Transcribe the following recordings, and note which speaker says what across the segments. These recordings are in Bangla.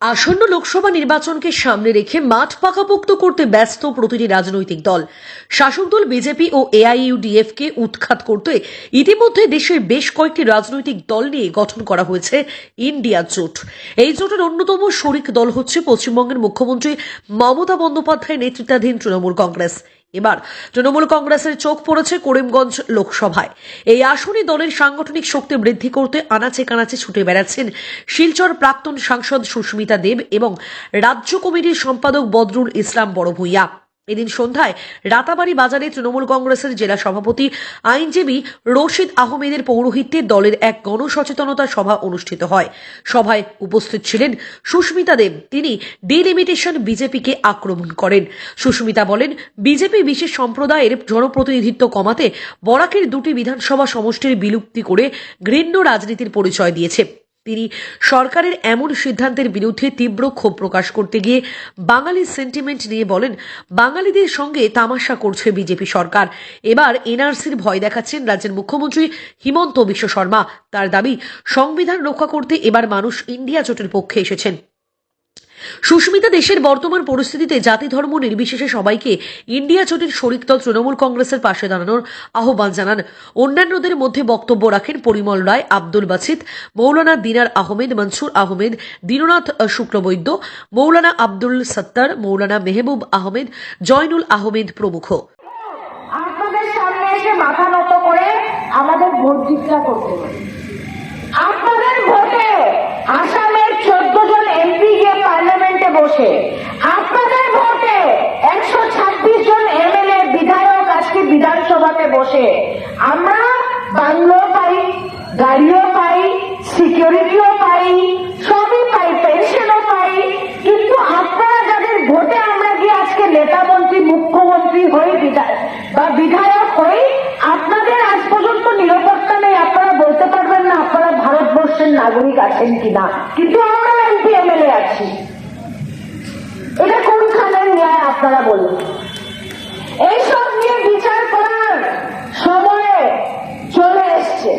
Speaker 1: আসন্ন লোকসভা নির্বাচনকে সামনে রেখে মাঠ পাকাপোক্ত করতে ব্যস্ত প্রতিটি রাজনৈতিক দল। শাসক দল বিজেপি ও এআইইউডিএফ কে উৎখাত করতে ইতিমধ্যে দেশের বেশ কয়েকটি রাজনৈতিক দল নিয়ে গঠন করা হয়েছে ইন্ডিয়া জোট। এই জোটের অন্যতম শরিক দল হচ্ছে পশ্চিমবঙ্গের মুখ্যমন্ত্রী মমতা বন্দ্যোপাধ্যায় নেতৃত্বাধীন তৃণমূল কংগ্রেস। এবার তৃণমূল কংগ্রেসের চোখ পড়েছে করিমগঞ্জ লোকসভায়। এই আসনে দলের সাংগঠনিক শক্তি বৃদ্ধি করতে আনাচে কানাচে ছুটে বেড়াচ্ছেন শিলচর প্রাক্তন সাংসদ সুস্মিতা দেব এবং রাজ্য কমিটির সম্পাদক বদরুল ইসলাম বড়ভূইয়া। এদিন সন্ধ্যায় রাতাবাড়ি বাজারে তৃণমূল কংগ্রেসের জেলা সভাপতি আইনজীবী রশিদ আহমেদের পৌরোহিত্যে দলের এক গণসচেতনতা সভা অনুষ্ঠিত হয়। সভায় উপস্থিত ছিলেন সুস্মিতা দেব। তিনি ডিলিমিটেশন বিজেপিকে আক্রমণ করেন। সুস্মিতা বলেন, বিজেপি বিশেষ সম্প্রদায়ের জনপ্রতিনিধিত্ব কমাতে বরাকের দুটি বিধানসভা সমষ্টির বিলুপ্তি করে ঘৃণ্য রাজনীতির পরিচয় দিয়েছে। তিনি সরকারের এমন সিদ্ধান্তের বিরুদ্ধে তীব্র ক্ষোভ প্রকাশ করতে গিয়ে বাঙালি সেন্টিমেন্ট নিয়ে বলেন, বাঙালিদের সঙ্গে তামাশা করছে বিজেপি সরকার। এবার এনআরসির ভয় দেখাচ্ছেন রাজ্যের মুখ্যমন্ত্রী হিমন্ত বিশ্ব শর্মা। তার দাবি, সংবিধান রক্ষা করতে এবার মানুষ ইন্ডিয়া জোটের পক্ষে এসেছেন। সুস্মিতা দেশের বর্তমান পরিস্থিতিতে জাতি ধর্ম নির্বিশেষে সবাইকে ইন্ডিয়া জোটের শরিক দল তৃণমূল কংগ্রেসের পাশে দাঁড়ানোর আহ্বান জানান অন্যান্যদের মধ্যে বক্তব্য রাখেন পরিমল রায়, আব্দুল বাছিত মৌলানা দিনার আহমেদ, মনসুর আহমেদ, দীননাথ শুক্লবৈদ্য, মৌলানা আব্দুল সত্তার, মৌলানা মেহবুব আহমেদ, জয়নুল আহমেদ প্রমুখ
Speaker 2: আপনাদের সামনে এসে মাথা নত করে আমাদের ভোট ভিক্ষা করতে। আপনাদের বসে। আপনাদের ভোটে একশো ছাব্বিশ জন এমএলএ বিধায়ক আজকে বিধানসভাতে বসে। আমরা বাংলো পাই, গাড়িও পাই সিকিউরিটিও পাই, সবই পাই, পেনশনও পাই। কিন্তু আপনারা যাদের ভোটে আমরা গিয়ে আজকে নেতা মন্ত্রী, মুখ্যমন্ত্রী হই বিধায়ক বা বিধায়ক হই, আপনাদের আজ পর্যন্ত নিরাপত্তা নেই। আপনারা বলতে পারবেন না আপনারা ভারতবর্ষের নাগরিক আছেন কিনা। কিন্তু আমরা এমপি এমএলএ আছি। আপনারা বলুন। এইসব নিয়ে বিচার করার সময়ে চলে এসছে।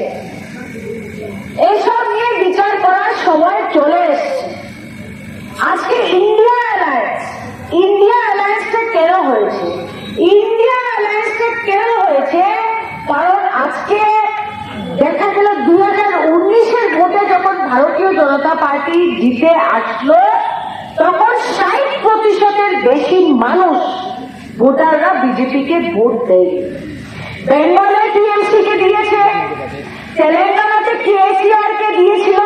Speaker 2: এইসব নিয়ে বিচার করার সময় চলে এসছে। আজকে ইন্ডিয়া অ্যালায়েন্স, ইন্ডিয়া অ্যালায়েন্সটা কেন হয়েছে? ইন্ডিয়া অ্যালায়েন্সটা কেন হয়েছে? কারণ আজকে দেখা গেল দু হাজার উনিশের ভোটে যখন ভারতীয় জনতা পার্টি জিতে আসলো, তখন ষাট প্রতিশতের বেশি মানুষ ভোটাররা বিজেপিকে ভোট দেয়। বেঙ্গলে টিএমসি কে দিয়েছে, তেলেঙ্গানাতে কেসিআর কে দিয়েছিল,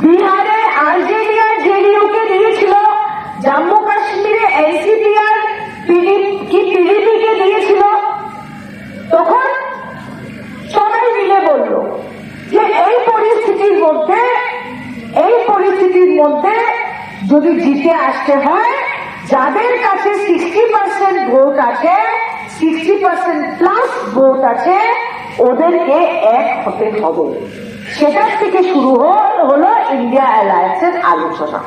Speaker 2: বিহারে যদি জিতে আসতে হয়, যাদের কাছে সিক্সটি পার্সেন্ট ভোট আছে সিক্সটি পার্সেন্ট প্লাস ভোট আছে, ওদেরকে এক হতে হবে। সেটার থেকে শুরু হল- ইন্ডিয়া অ্যালায়েন্সের আলোচনা।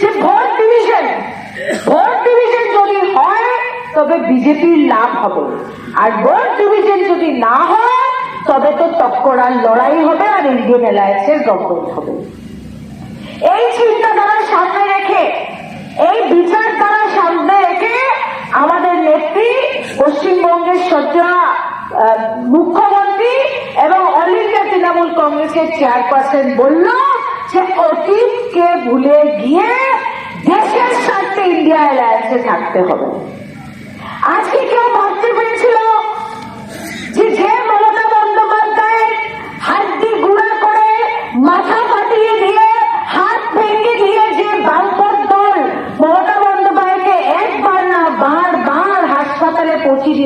Speaker 2: যে ভোট ডিভিশন ভোট ডিভিশন যদি হয়, তবে বিজেপির লাভ হবে। আর ভোট ডিভিশন যদি না হয়, তবে তো তৎকরার লড়াই হবে আর ইন্ডিয়ান অ্যালায়েন্সের গভর্নমেন্ট হবে। এই চিন্তাধারা সামনে রেখে এই বিচারধারা সামনে রেখে আমাদের নেত্রী পশ্চিমবঙ্গের সজ্জা আহ, মুখ্যমন্ত্রী এবং অল ইন্ডিয়া তৃণমূল কংগ্রেসের চেয়ারপারসন বলল যে অতীতকে ভুলে গিয়ে দেশের স্বার্থে ইন্ডিয়া অ্যালায়েন্সে থাকতে হবে।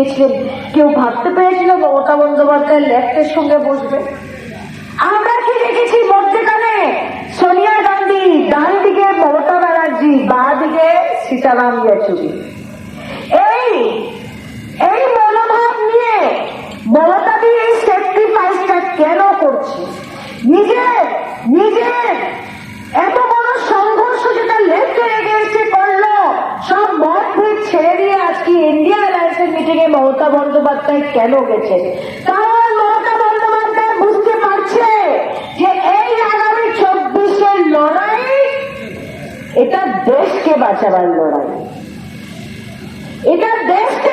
Speaker 2: দিয়েছিলেন। কেউ ভাবতে পেরেছিল মমতা বন্দ্যোপাধ্যায়ের লেফটের সঙ্গে বসবে। আমরা কি দেখেছি মধ্যেখানে সোনিয়া গান্ধী ডান দিকে মমতা ব্যানার্জি বা দিকে সীতারাম ইয়েচুরি। বন্দ্যোপাধ্যায় কেন গেছে? বুঝতে পারছে যে এই আগামী লড়াই, এটা দেশকে বাঁচাবার লড়াই। এটা দেশকে